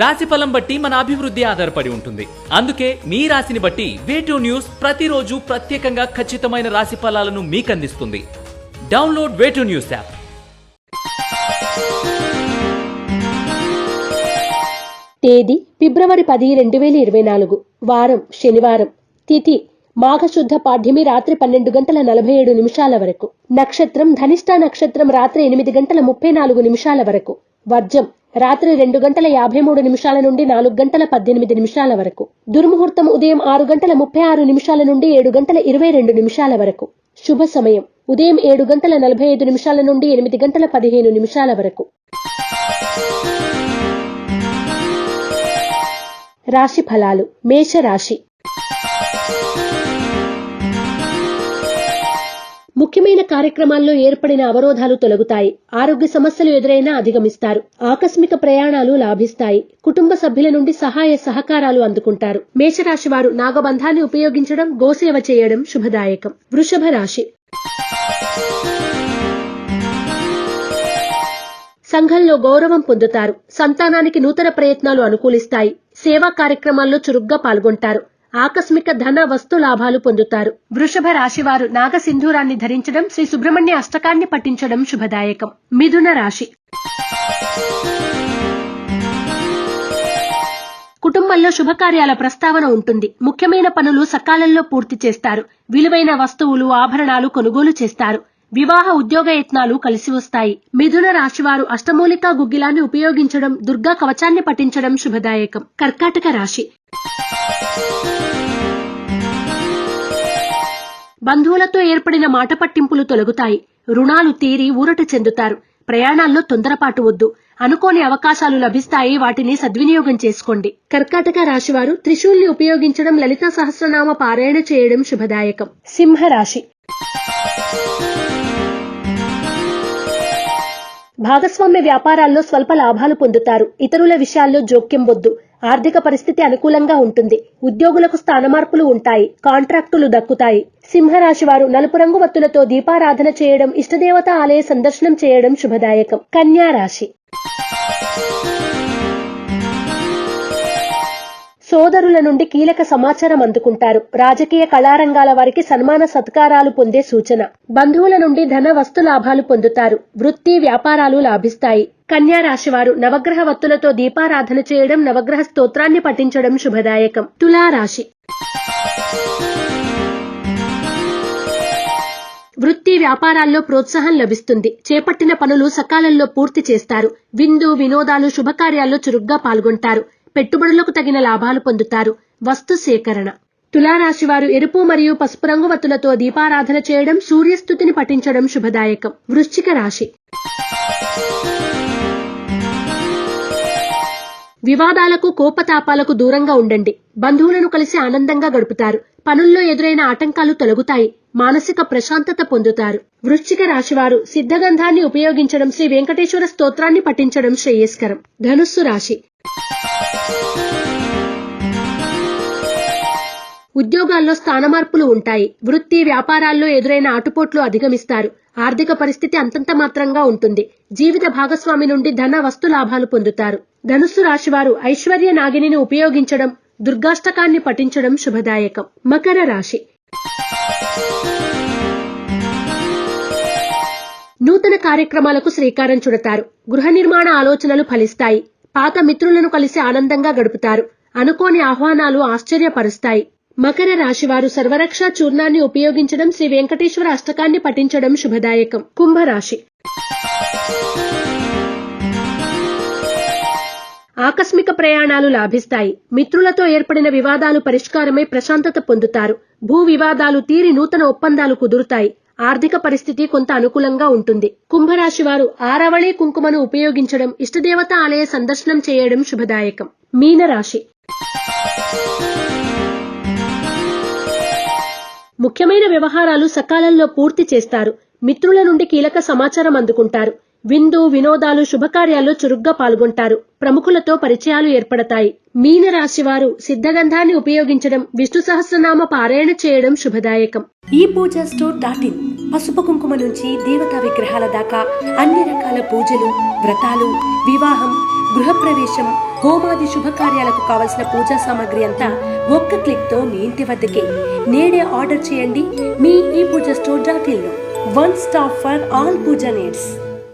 రాశి ఫలం బట్టి మన అభివృద్ధి ఆధారపడి ఉంటుంది. అందుకే మీ రాశిని బట్టి వేటూ న్యూస్ ప్రతిరోజు ప్రత్యేకంగా ఖచ్చితమైన రాశి ఫలాలను మీకు అందిస్తుంది డౌన్లోడ్ వేటూ న్యూస్ యాప్ తేదీ ఫిబ్రవరి పది రెండు వేల ఇరవై నాలుగు. వారం శనివారం. తిథి మాఘశుద్ధ పాఠ్యమి రాత్రి పన్నెండు గంటల నలభై ఏడు నిమిషాల వరకు. నక్షత్రం ధనిష్ట నక్షత్రం రాత్రి ఎనిమిది గంటల ముప్పై నాలుగు నిమిషాల వరకు. వర్జం రాత్రి రెండు గంటల యాభై మూడు నిమిషాల నుండి నాలుగు గంటల పద్దెనిమిది నిమిషాల వరకు. దుర్ముహూర్తం ఉదయం ఆరు గంటల ముప్పై ఆరు నిమిషాల నుండి ఏడు గంటల ఇరవై రెండు నిమిషాల వరకు. శుభ సమయం. ఉదయం ఏడు గంటల నలభై ఐదు నిమిషాల నుండి ఎనిమిది గంటల పదిహేను నిమిషాల వరకు. రాశి ఫలాలు. మేషరాశి. ముఖ్యమైన కార్యక్రమాల్లో ఏర్పడిన అవరోధాలు తొలగుతాయి. ఆరోగ్య సమస్యలు ఎదురైనా అధిగమిస్తారు. ఆకస్మిక ప్రయాణాలు లాభిస్తాయి. కుటుంబ సభ్యుల నుండి సహాయ సహకారాలు అందుకుంటారు. మేషరాశి వారు నాగబంధాన్ని ఉపయోగించడం గోసేవ చేయడం శుభదాయకం. వృషభ రాశి. సంఘంలో గౌరవం పొందుతారు. సంతానానికి నూతన ప్రయత్నాలు అనుకూలిస్తాయి. సేవా కార్యక్రమాల్లో చురుగ్గా పాల్గొంటారు. ఆకస్మిక ధన వస్తు లాభాలు పొందుతారు. వృషభ రాశివారు నాగసింధూరాన్ని ధరించడం శ్రీ సుబ్రహ్మణ్య అష్టకాన్ని పఠించడం శుభదాయకం. మిథున రాశి. కుటుంబంలో శుభకార్యాల ప్రస్తావన ఉంటుంది. ముఖ్యమైన పనులు సకాలంలో పూర్తి చేస్తారు. విలువైన వస్తువులు ఆభరణాలు కొనుగోలు చేస్తారు. వివాహ ఉద్యోగ యత్నాలు కలిసి వస్తాయి. మిథున రాశివారు అష్టమూలికా గుగ్గిలాన్ని ఉపయోగించడం దుర్గా కవచాన్ని పఠించడం శుభదాయకం. కర్కాటక రాశి. బంధువులతో ఏర్పడిన మాట పట్టింపులు తొలగుతాయి. రుణాలు తీరి ఊరట చెందుతారు. ప్రయాణాల్లో తొందరపాటు వద్దు. అనుకోని అవకాశాలు లభిస్తాయి. వాటిని సద్వినియోగం చేసుకోండి. కర్కాటక రాశివారు త్రిశూల్ని ఉపయోగించడం లలిత సహస్రనామ పారాయణ చేయడం శుభదాయకం. సింహరాశి. భాగస్వామ్య వ్యాపారాల్లో స్వల్ప లాభాలు పొందుతారు. ఇతరుల విషయాల్లో జోక్యం వద్దు. ఆర్థిక పరిస్థితి అనుకూలంగా ఉంటుంది. ఉద్యోగులకు స్థానమార్పులు ఉంటాయి. కాంట్రాక్టులు దక్కుతాయి. సింహరాశి వారు నలుపు రంగు వత్తులతో దీపారాధన చేయడం ఇష్టదేవత ఆలయ సందర్శనం చేయడం శుభదాయకం. కన్యా రాశి సోదరుల నుండి కీలక సమాచారం అందుకుంటారు. రాజకీయ కళారంగాల వారికి సన్మాన సత్కారాలు పొందే సూచన. బంధువుల నుండి ధన వస్తు లాభాలు పొందుతారు. వృత్తి వ్యాపారాలు లాభిస్తాయి. కన్యా రాశివారు నవగ్రహ వత్తులతో దీపారాధన చేయడం నవగ్రహ స్తోత్రాన్ని పఠించడం శుభదాయకం. తులా రాశి. వృత్తి వ్యాపారాల్లో ప్రోత్సాహం లభిస్తుంది. చేపట్టిన పనులు సకాలంలో పూర్తి చేస్తారు. విందు వినోదాలు శుభకార్యాల్లో చురుగ్గా పాల్గొంటారు. పెట్టుబడులకు తగిన లాభాలు పొందుతారు. వస్తు సేకరణ. తులారాశి వారు ఎరుపు మరియు పసుపు రంగు వత్తులతో దీపారాధన చేయడం సూర్యస్థుతిని పఠించడం శుభదాయకం. వృశ్చిక రాశి. వివాదాలకు కోపతాపాలకు దూరంగా ఉండండి. బంధువులను కలిసి ఆనందంగా గడుపుతారు. పనుల్లో ఎదురైన ఆటంకాలు తొలగుతాయి. మానసిక ప్రశాంతత పొందుతారు. వృశ్చిక రాశివారు సిద్ధగంధాన్ని ఉపయోగించడం శ్రీ వెంకటేశ్వర స్తోత్రాన్ని పఠించడం శ్రేయస్కరం. ధనుస్సు రాశి. ఉద్యోగాల్లో స్థానమార్పులు ఉంటాయి. వృత్తి వ్యాపారాల్లో ఎదురైన ఆటుపోట్లు అధిగమిస్తారు. ఆర్థిక పరిస్థితి అంతంత మాత్రంగా ఉంటుంది. జీవిత భాగస్వామి నుండి ధన వస్తు లాభాలు పొందుతారు. ధనుస్సు రాశివారు ఐశ్వర్య నాగిని ఉపయోగించడం దుర్గాష్టకాన్ని పఠించడం శుభదాయకం. మకర రాశి. నూతన కార్యక్రమాలకు శ్రీకారం చుడతారు. గృహ నిర్మాణ ఆలోచనలు ఫలిస్తాయి. పాత మిత్రులను కలిసి ఆనందంగా గడుపుతారు. అనుకోని ఆహ్వానాలు ఆశ్చర్యపరుస్తాయి. మకర రాశివారు సర్వరక్ష చూర్ణాన్ని ఉపయోగించడం శ్రీ వెంకటేశ్వర అష్టకాన్ని పఠించడం శుభదాయకం. కుంభరాశి. ఆకస్మిక ప్రయాణాలు లాభిస్తాయి. మిత్రులతో ఏర్పడిన వివాదాలు పరిష్కారమై ప్రశాంతత పొందుతారు. భూ వివాదాలు తీరి నూతన ఒప్పందాలు కుదురుతాయి. ఆర్థిక పరిస్థితి కొంత అనుకూలంగా ఉంటుంది. కుంభరాశి వారు ఆరవళి కుంకుమను ఉపయోగించడం ఇష్టదేవత ఆలయ సందర్శనం చేయడం శుభదాయకం. మీనరాశి. ముఖ్యమైన వ్యవహారాలు సకాలంలో పూర్తి చేస్తారు. మిత్రుల నుండి కీలక సమాచారం అందుకుంటారు. విందు వినోదాలు శుభకార్యాల్లో చురుగ్గా పాల్గొంటారు. ప్రముఖులతో పరిచయాలు ఏర్పడతాయి. మీన రాశివారు సిద్ధగంధాన్ని ఉపయోగించడం విష్ణు సహస్రనామ పారాయణ చేయడం శుభదాయకం. ఈ పూజ స్టోర్ డాట్ ఇన్ పసుపు కుంకుమ నుంచి దేవతా విగ్రహాల దాకా అన్ని రకాల పూజలు వ్రతాలు వివాహం గృహప్రవేశం హోమాది శుభకార్యాలకు కావలసిన పూజా సామాగ్రి అంతా ఒక్క క్లిక్తో మీ ఇంటి వద్దకే. నేడే ఆర్డర్ చేయండి మీ ఈ puja store dot in one stop for all puja needs.